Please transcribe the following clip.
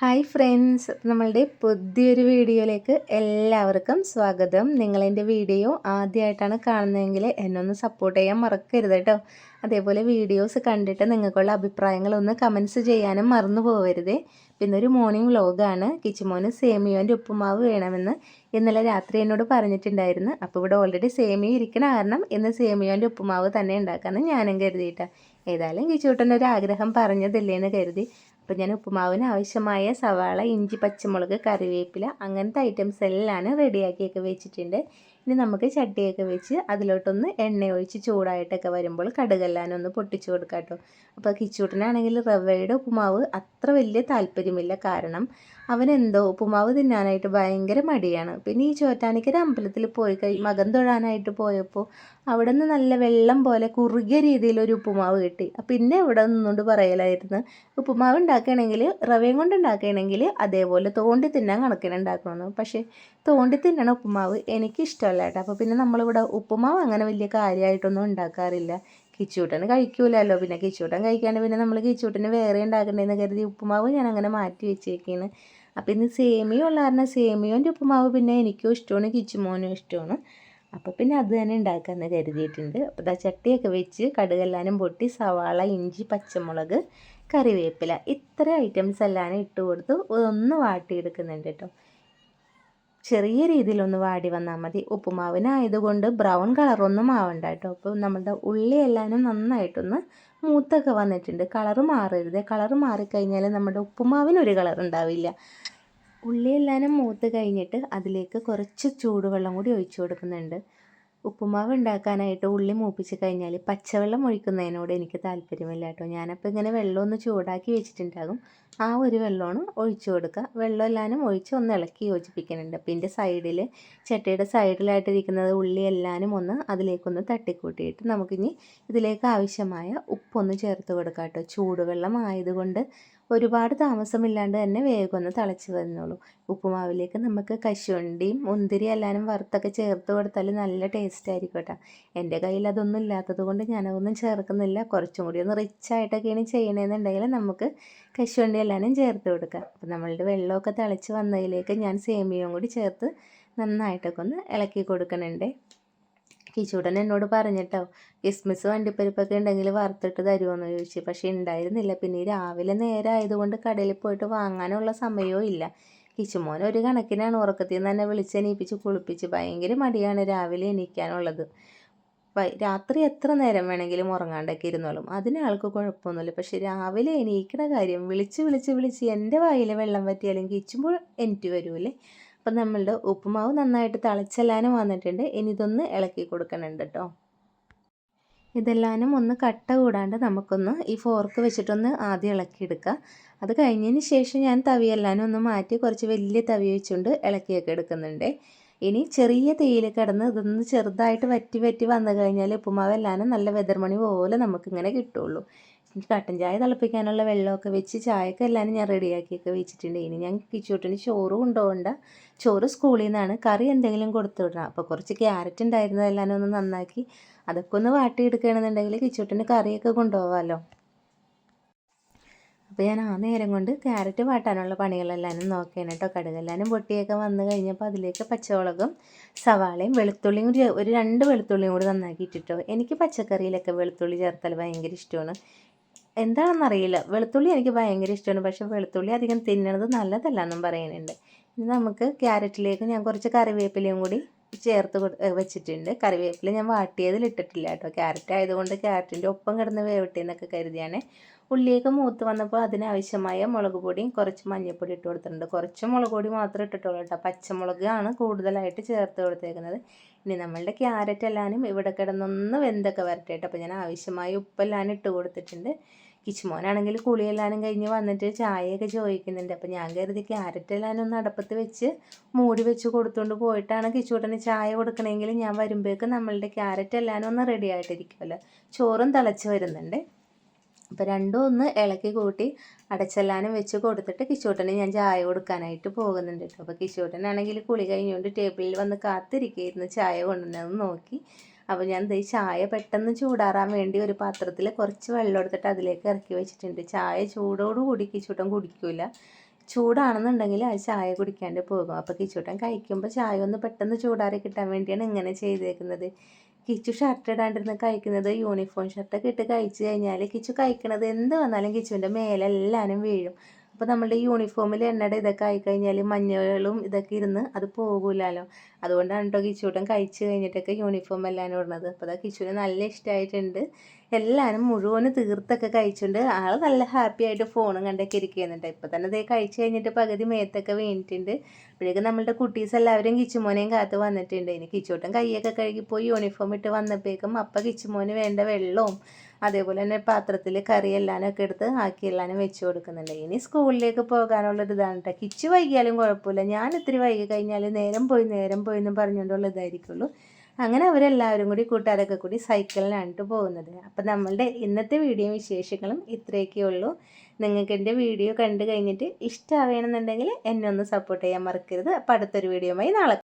Hi friends നമ്മളുടെ പുതിയൊരു വീഡിയോയിലേക്ക് എല്ലാവർക്കും സ്വാഗതം. നിങ്ങളെന്റെ വീഡിയോ ആദ്യമായിട്ടാണ് കാണുന്നതെങ്കിൽ എന്നൊന്ന് സപ്പോർട്ട് ചെയ്യാൻ മറക്കരുത് കേട്ടോ. അതേപോലെ വീഡിയോസ് കണ്ടിട്ട് നിങ്ങൾക്കുള്ള അഭിപ്രായങ്ങളൊന്ന് കമൻസ് ചെയ്യാനും മറന്നു പോകരുതേ പിന്നെ ഒരു മോർണിംഗ് വ്ലോഗാണ് കിച്ചുമോന് സേമിയോന്റെ ഉപ്പുമാവ് വേണമെന്ന് ഇന്നലെ രാത്രി എന്നോട് പറഞ്ഞിട്ടുണ്ടായിരുന്നു. അപ്പോൾ ഇവിടെ ഓൾറെഡി സേമിയ ഇരിക്കണ കാരണം ഇന്ന് സേമിയോന്റെ ഉപ്പുമാവ് തന്നെ ഉണ്ടാക്കാമെന്ന് ഞാനും കരുതിയിട്ടാണ് ഏതായാലും കിച്ചൂട്ടന്റെ ഒരു ആഗ്രഹം പറഞ്ഞതല്ലേന്ന് കരുതി. അപ്പോൾ ഞാൻ ഉപ്പുമാവിന് ആവശ്യമായ സവാള ഇഞ്ചി പച്ചമുളക് കറിവേപ്പില അങ്ങനത്തെ ഐറ്റംസ് എല്ലാം റെഡിയാക്കിയൊക്കെ വെച്ചിട്ടുണ്ട്. ഇനി നമുക്ക് ചട്ടിയൊക്കെ വെച്ച് അതിലോട്ടൊന്ന് എണ്ണ ഒഴിച്ച് ചൂടായിട്ടൊക്കെ വരുമ്പോൾ കടുകെല്ലാനൊന്ന് പൊട്ടിച്ചു കൊടുക്കാം കേട്ടോ അപ്പോൾ കിച്ചൂട്ടനാണെങ്കിൽ റവയുടെ ഉപ്പുമാവ് അത്ര വലിയ താല്പര്യമില്ല. കാരണം അവനെന്തോ ഉപ്പുമാവ് തിന്നാനായിട്ട് ഭയങ്കര മടിയാണ്. പിന്നെ ഈ ചോറ്റാനിക്കര അമ്പലത്തിൽ പോയി കഴി മകൻ തൊഴാനായിട്ട് പോയപ്പോൾ അവിടെ നിന്ന് നല്ല വെള്ളം പോലെ കുറുകിയ രീതിയിൽ ഒരു ഉപ്പുമാവ് കിട്ടി. പിന്നെ ഇവിടെ നിന്നുകൊണ്ട് പറയലായിരുന്നു. ഉപ്പുമാവ് ഉണ്ടാക്കുകയാണെങ്കിൽ റവയും കൊണ്ട് ഉണ്ടാക്കുകയാണെങ്കിൽ അതേപോലെ തോണ്ടി തിന്നാൻ കണക്കിന് ഉണ്ടാക്കണമെന്ന് പക്ഷേ തോണ്ടി തിന്നണ ഉപ്പുമാവ് എനിക്കിഷ്ടമല്ല കേട്ടോ. അപ്പോൾ പിന്നെ നമ്മളിവിടെ ഉപ്പുമാവ് അങ്ങനെ വലിയ കാര്യമായിട്ടൊന്നും ഉണ്ടാക്കാറില്ല. കിച്ചൂട്ടന് കഴിക്കൂലല്ലോ. പിന്നെ കിച്ചൂട്ടൻ കഴിക്കാണ്ട് പിന്നെ നമ്മൾ കിച്ചൂട്ടന് വേറെ ഉണ്ടാക്കണ്ടേന്ന് കരുതി ഉപ്പുമാവ് ഞാൻ അങ്ങനെ മാറ്റി വെച്ചേക്കാണ് അപ്പോൾ ഇന്ന് സേമിയ ഉള്ള കാരണം സേമിയോന്റെ ഉപ്പുമാവ് പിന്നെ എനിക്കും ഇഷ്ടമാണ് കിച്ചുമോനും ഇഷ്ടമാണ്. അപ്പോൾ പിന്നെ അത് തന്നെ ഉണ്ടാക്കാമെന്ന് കരുതിയിട്ടുണ്ട്. അപ്പോൾ ഇതാ ചട്ടിയൊക്കെ വെച്ച് കടുകെല്ലാനും പൊട്ടി സവാള ഇഞ്ചി പച്ചമുളക് കറിവേപ്പില ഇത്ര ഐറ്റംസ് എല്ലാം ഇട്ട് കൊടുത്ത്. ഒന്ന് വാട്ടിയെടുക്കുന്നുണ്ട് കേട്ടോ ചെറിയ രീതിയിലൊന്ന് വാടി വന്നാൽ മതി. ഉപ്പുമാവിനായതുകൊണ്ട് ബ്രൗൺ കളറൊന്നും ആവണ്ട കേട്ടോ അപ്പോൾ നമ്മുടെ ഉള്ളി നന്നായിട്ടൊന്ന് മൂത്തൊക്കെ വന്നിട്ടുണ്ട്. കളറ് മാറരുത്. കളറ് മാറിക്കഴിഞ്ഞാൽ നമ്മുടെ ഉപ്പുമാവിനൊരു കളർ ഉണ്ടാവില്ല ഉള്ളി എല്ലാനും മൂത്ത് കഴിഞ്ഞിട്ട് അതിലേക്ക് കുറച്ച് ചൂടുവെള്ളം കൂടി ഒഴിച്ചു കൊടുക്കുന്നുണ്ട്. ഉപ്പുമാവ് ഉണ്ടാക്കാനായിട്ട് ഉള്ളി മൂപ്പിച്ച് കഴിഞ്ഞാൽ പച്ചവെള്ളം ഒഴിക്കുന്നതിനോട് എനിക്ക് താല്പര്യമില്ല കേട്ടോ. ഞാനപ്പോൾ ഇങ്ങനെ വെള്ളമൊന്ന് ചൂടാക്കി വെച്ചിട്ടുണ്ടാകും. ആ ഒരു വെള്ളമാണ് ഒഴിച്ചു കൊടുക്കുക. വെള്ളം എല്ലാനും ഒഴിച്ച് ഒന്ന് ഇളക്കി യോജിപ്പിക്കുന്നുണ്ട്. ഇതിന്റെ സൈഡിൽ ചട്ടിയുടെ സൈഡിലായിട്ടിരിക്കുന്നത് ഉള്ളി എല്ലാനും ഒന്ന് അതിലേക്കൊന്ന് തട്ടിക്കൂട്ടിയിട്ട് നമുക്കിനി ഇതിലേക്ക് ആവശ്യമായ ഉപ്പൊന്ന് ചേർത്ത് കൊടുക്കാം കേട്ടോ. ചൂടുവെള്ളം ആയതുകൊണ്ട് ഒരുപാട് താമസമില്ലാണ്ട് തന്നെ വേഗം ഒന്ന് തിളച്ച് വരുന്നുള്ളൂ ഉപ്പുമാവിലേക്ക് നമുക്ക് കശുവണ്ടിയും മുന്തിരി എല്ലാനും വറുത്തൊക്കെ ചേർത്ത് കൊടുത്താൽ നല്ല ടേസ്റ്റ് ആയിരിക്കും കേട്ടോ. എന്റെ കയ്യിൽ അതൊന്നും ഇല്ലാത്തത് കൊണ്ട് ഞാനതൊന്നും ചേർക്കുന്നില്ല. കുറച്ചും കൂടി ഒന്ന് റിച്ച് ആയിട്ടൊക്കെയാണ് ചെയ്യണമെന്നുണ്ടെങ്കിൽ നമുക്ക് കശുവണ്ടി എല്ലാനും ചേർത്ത് കൊടുക്കുക. അപ്പോൾ നമ്മളുടെ വെള്ളമൊക്കെ തിളച്ച് വന്നതിലേക്ക് ഞാൻ സേമിയയും കൂടി ചേർത്ത് നന്നായിട്ടൊക്കെ ഒന്ന് ഇളക്കി കൊടുക്കണുണ്ട് കിച്ചൂടൻ എന്നോട് പറഞ്ഞിട്ടോ കിസ്മിസ് വണ്ടിപ്പരിപ്പൊക്കെ ഉണ്ടെങ്കിൽ വറുത്തിട്ട് തരുമോയെന്ന് ചോദിച്ചു. പക്ഷേ ഉണ്ടായിരുന്നില്ല. പിന്നെ രാവിലെ നേരെ ആയതുകൊണ്ട് കടയിൽ പോയിട്ട് വാങ്ങാനുള്ള സമയവും ഇല്ല. കിച്ചുമോൻ ഒരു കണക്കിനാണ് ഉറക്കത്തിൽ നിന്ന് തന്നെ വിളിച്ചെണീപ്പിച്ച് കുളിപ്പിച്ച്. ഭയങ്കര മടിയാണ് രാവിലെ എണീക്കാനുള്ളത്. രാത്രി എത്ര നേരം വേണമെങ്കിലും ഉറങ്ങാണ്ടൊക്കെ ഇരുന്നോളും. അതിന് ആൾക്ക് കുഴപ്പമൊന്നുമില്ല. പക്ഷെ രാവിലെ എണീക്കണ കാര്യം വിളിച്ച് വിളിച്ച് വിളിച്ച് എന്റെ വായിൽ വെള്ളം പറ്റിയാലും കിച്ചുമ്പോൾ എനിക്ക് വരൂലേ അപ്പം നമ്മളുടെ ഉപ്പുമാവ് നന്നായിട്ട് തിളച്ചെല്ലാനും വന്നിട്ടുണ്ട്. ഇനി ഇതൊന്ന് ഇളക്കി കൊടുക്കണുണ്ട് കേട്ടോ. ഇതെല്ലാനും ഒന്ന് കട്ട കൂടാണ്ട് നമുക്കൊന്ന് ഈ ഫോർക്ക് വെച്ചിട്ടൊന്ന് ആദ്യം ഇളക്കിയെടുക്കുക അത് കഴിഞ്ഞതിന് ശേഷം ഞാൻ തവിയെല്ലാനും ഒന്ന് മാറ്റി കുറച്ച് വലിയ തവി വെച്ചുകൊണ്ട് ഇളക്കിയൊക്കെ എടുക്കുന്നുണ്ട്. ഇനി ചെറിയ തീയിൽ കിടന്ന് ഇതൊന്ന് ചെറുതായിട്ട് വറ്റി വറ്റി വന്നു കഴിഞ്ഞാൽ ഉപ്പുമാവ് നല്ല വെതർമണി പോലെ നമുക്കിങ്ങനെ കിട്ടുള്ളൂ. കട്ടൻ ചായ തിളപ്പിക്കാനുള്ള വെള്ളമൊക്കെ വെച്ച് ചായയൊക്കെ എല്ലാവരും ഞാൻ റെഡിയാക്കിയൊക്കെ വെച്ചിട്ടുണ്ട്. ഇനി ഞാൻ കിച്ചൂട്ടിന് ചോറ് കൊണ്ടുപോകണ്ട. ചോറ് സ്കൂളിൽ നിന്നാണ് കറി എന്തെങ്കിലും കൊടുത്തു വിടണം അപ്പോൾ കുറച്ച് ക്യാരറ്റ് ഉണ്ടായിരുന്നതെല്ലാം ഒന്ന് നന്നാക്കി അതൊക്കെ ഒന്ന് വാട്ടിയെടുക്കുകയാണെന്നുണ്ടെങ്കിൽ കിച്ചൂട്ടിന് കറിയൊക്കെ കൊണ്ടുപോകാമല്ലോ അപ്പോൾ ഞാൻ ആ നേരം കൊണ്ട് ക്യാരറ്റ് വാട്ടാനുള്ള പണികളെല്ലാം നോക്കിയാണ് കേട്ടോ കടുകെല്ലാനും പൊട്ടിയൊക്കെ വന്നു കഴിഞ്ഞപ്പോൾ അതിലേക്ക് പച്ചമുളകും സവാളയും വെളുത്തുള്ളിയും കൂടി ഒരു രണ്ട് വെളുത്തുള്ളിയും കൂടി നന്നാക്കി ഇട്ടിട്ടോ എനിക്ക് പച്ചക്കറിയിലൊക്കെ വെളുത്തുള്ളി ചേർത്താൽ ഭയങ്കര ഇഷ്ടമാണ് എന്താണെന്നറിയില്ല. വെളുത്തുള്ളി എനിക്ക് ഭയങ്കര ഇഷ്ടമാണ് പക്ഷെ വെളുത്തുള്ളി അധികം തിന്നണത് നല്ലതല്ല എന്നും പറയുന്നുണ്ട് ഇനി നമുക്ക് ക്യാരറ്റിലേക്ക് ഞാൻ കുറച്ച് കറിവേപ്പിലയും കൂടി ചേർത്ത് വെച്ചിട്ടുണ്ട്. കറിവേപ്പില ഞാൻ വാട്ടിയതിൽ ഇട്ടിട്ടില്ല കേട്ടോ. ക്യാരറ്റ് ആയതുകൊണ്ട് ക്യാരറ്റിന്റെ ഒപ്പം കിടന്ന് വേവട്ടെ എന്നൊക്കെ കരുതിയാണ്. ഉള്ളിയൊക്കെ മൂത്ത് വന്നപ്പോൾ അതിനാവശ്യമായ മുളക് പൊടിയും കുറച്ച് മഞ്ഞൾപ്പൊടി ഇട്ട് കൊടുത്തിട്ടുണ്ട്. കുറച്ച് മുളക് പൊടി മാത്രം ഇട്ടിട്ടുള്ളൂ കേട്ടോ. പച്ചമുളകാണ് കൂടുതലായിട്ട് ചേർത്ത് കൊടുത്തേക്കുന്നത്. ഇനി നമ്മളുടെ ക്യാരറ്റ് എല്ലാനും ഇവിടെ കിടന്നൊന്ന് വെന്തൊക്കെ വരട്ടെ കേട്ടോ. അപ്പോൾ ഞാൻ ആവശ്യമായ ഉപ്പെല്ലാം ഇട്ട് കൊടുത്തിട്ടുണ്ട്. കിച്ചുമോനാണെങ്കിൽ കുളിയെല്ലാനും കഴിഞ്ഞ് വന്നിട്ട് ചായയൊക്കെ ചോദിക്കുന്നുണ്ട്. അപ്പം ഞാൻ കരുതി ക്യാരറ്റ് എല്ലാനും ഒന്ന് അടപ്പത്ത് വെച്ച് മൂടി വെച്ച് കൊടുത്തുകൊണ്ട് പോയിട്ടാണ് കിച്ചൂട്ടന് ചായ കൊടുക്കണമെങ്കിൽ ഞാൻ വരുമ്പോഴേക്കും നമ്മളുടെ ക്യാരറ്റ് എല്ലാനും ഒന്ന് റെഡി ആയിട്ടിരിക്കുമല്ലോ ചോറും തിളച്ച് വരുന്നുണ്ട്. അപ്പോൾ രണ്ടും ഒന്ന് ഇളക്കി കൂട്ടി അടച്ചെല്ലാനും വെച്ച് കൊടുത്തിട്ട് കിച്ചൂട്ടന് ഞാൻ ചായ കൊടുക്കാനായിട്ട് പോകുന്നുണ്ട് കേട്ടോ. അപ്പോൾ കിശോട്ടനാണെങ്കിൽ കുളി കഴിഞ്ഞുകൊണ്ട് ടേബിളിൽ വന്ന് കാത്തിരിക്കുകയായിരുന്നു ചായ കൊണ്ടുവന്നതെന്ന് നോക്കി. അപ്പോൾ ഞാൻ ഈ ചായ പെട്ടെന്ന് ചൂടാറാൻ വേണ്ടി ഒരു പാത്രത്തിൽ കുറച്ച് വെള്ളം എടുത്തിട്ട് അതിലേക്ക് ഇറക്കി വെച്ചിട്ടുണ്ട്. ചായ ചൂടോട് കൂടി കിച്ചൂട്ടൻ കുടിക്കില്ല ചൂടാണെന്നുണ്ടെങ്കിൽ ആ ചായ കുടിക്കാണ്ട് പോകും. അപ്പോൾ കിച്ചൂട്ടൻ കഴിക്കുമ്പോൾ ചായ ഒന്ന് പെട്ടെന്ന് ചൂടാറി കിട്ടാൻ വേണ്ടിയാണ് ഇങ്ങനെ ചെയ്തേക്കുന്നത്. കിച്ചു ഷർട്ട് ഇടാണ്ടിരുന്ന് കഴിക്കുന്നത് യൂണിഫോം ഷർട്ടൊക്കെ ഇട്ട് കഴിച്ചു കഴിഞ്ഞാൽ കിച്ചു കഴിക്കണത് എന്ത് വന്നാലും കിച്ചുവിന്റെ മേലെല്ലാനും വീഴും. അപ്പോൾ നമ്മളുടെ യൂണിഫോമിൽ എണ്ണയുടെ ഇതൊക്കെ ആയിക്കഴിഞ്ഞാൽ മഞ്ഞളും ഇതൊക്കെ ഇരുന്ന് അത് പോകൂലല്ലോ അതുകൊണ്ടാണ് കേട്ടോ കിച്ചൂട്ടൻ കഴിച്ച് കഴിഞ്ഞിട്ടൊക്കെ യൂണിഫോം എല്ലാം ഇടുന്നത് അപ്പോൾ അതാ കിച്ചുവിന് നല്ല ഇഷ്ടമായിട്ടുണ്ട് എല്ലാവരും മുഴുവനും തീർത്തൊക്കെ കഴിച്ചുകൊണ്ട് ആൾ നല്ല ഹാപ്പി ആയിട്ട് ഫോണും കണ്ടൊക്കെ ഇരിക്കുന്നുണ്ട്. ഇപ്പോൾ തന്നെ ഇതേ കഴിച്ച് കഴിഞ്ഞിട്ട് പകുതി മേത്തൊക്കെ വീണിട്ടുണ്ട്. അപ്പോഴേക്കും നമ്മളുടെ കുട്ടീസ് എല്ലാവരും കിച്ചുമോനെയും കാത്ത് വന്നിട്ടുണ്ട്. ഇനി കിച്ചൂട്ടൻ കൈയൊക്കെ കഴുകിപ്പോയി പോയി യൂണിഫോം ഇട്ട് വന്നപ്പോഴേക്കും അപ്പം കിച്ചുമോന് വേണ്ട വെള്ളവും അതേപോലെ തന്നെ പാത്രത്തിൽ കറി എല്ലാനൊക്കെ എടുത്ത് ആക്കി എല്ലാനും വെച്ച് കൊടുക്കുന്നുണ്ട്. ഇനി സ്കൂളിലേക്ക് പോകാനുള്ള പോകാനുള്ളൊരു ഇതാണ് കേട്ടോ കിച്ച് വൈകിയാലും കുഴപ്പമില്ല. ഞാൻ ഇത്തിരി വൈകി കഴിഞ്ഞാൽ നേരം പോയി നേരം പോയി എന്നും പറഞ്ഞുകൊണ്ടുള്ള ഇതായിരിക്കുള്ളൂ. അങ്ങനെ അവരെല്ലാവരും കൂടി കൂട്ടുകാരൊക്കെ കൂടി സൈക്കിളിനായിട്ട് പോകുന്നത്. അപ്പം നമ്മളുടെ ഇന്നത്തെ വീഡിയോ വിശേഷങ്ങളും ഇത്രയൊക്കെ ഉള്ളൂ. നിങ്ങൾക്ക് എന്റെ വീഡിയോ കണ്ടു കഴിഞ്ഞിട്ട് ഇഷ്ടമാവണമെന്നുണ്ടെങ്കിൽ എന്നെ ഒന്ന് സപ്പോർട്ട് ചെയ്യാൻ മറക്കരുത്. അപ്പോൾ അടുത്തൊരു വീഡിയോയുമായി നാളെ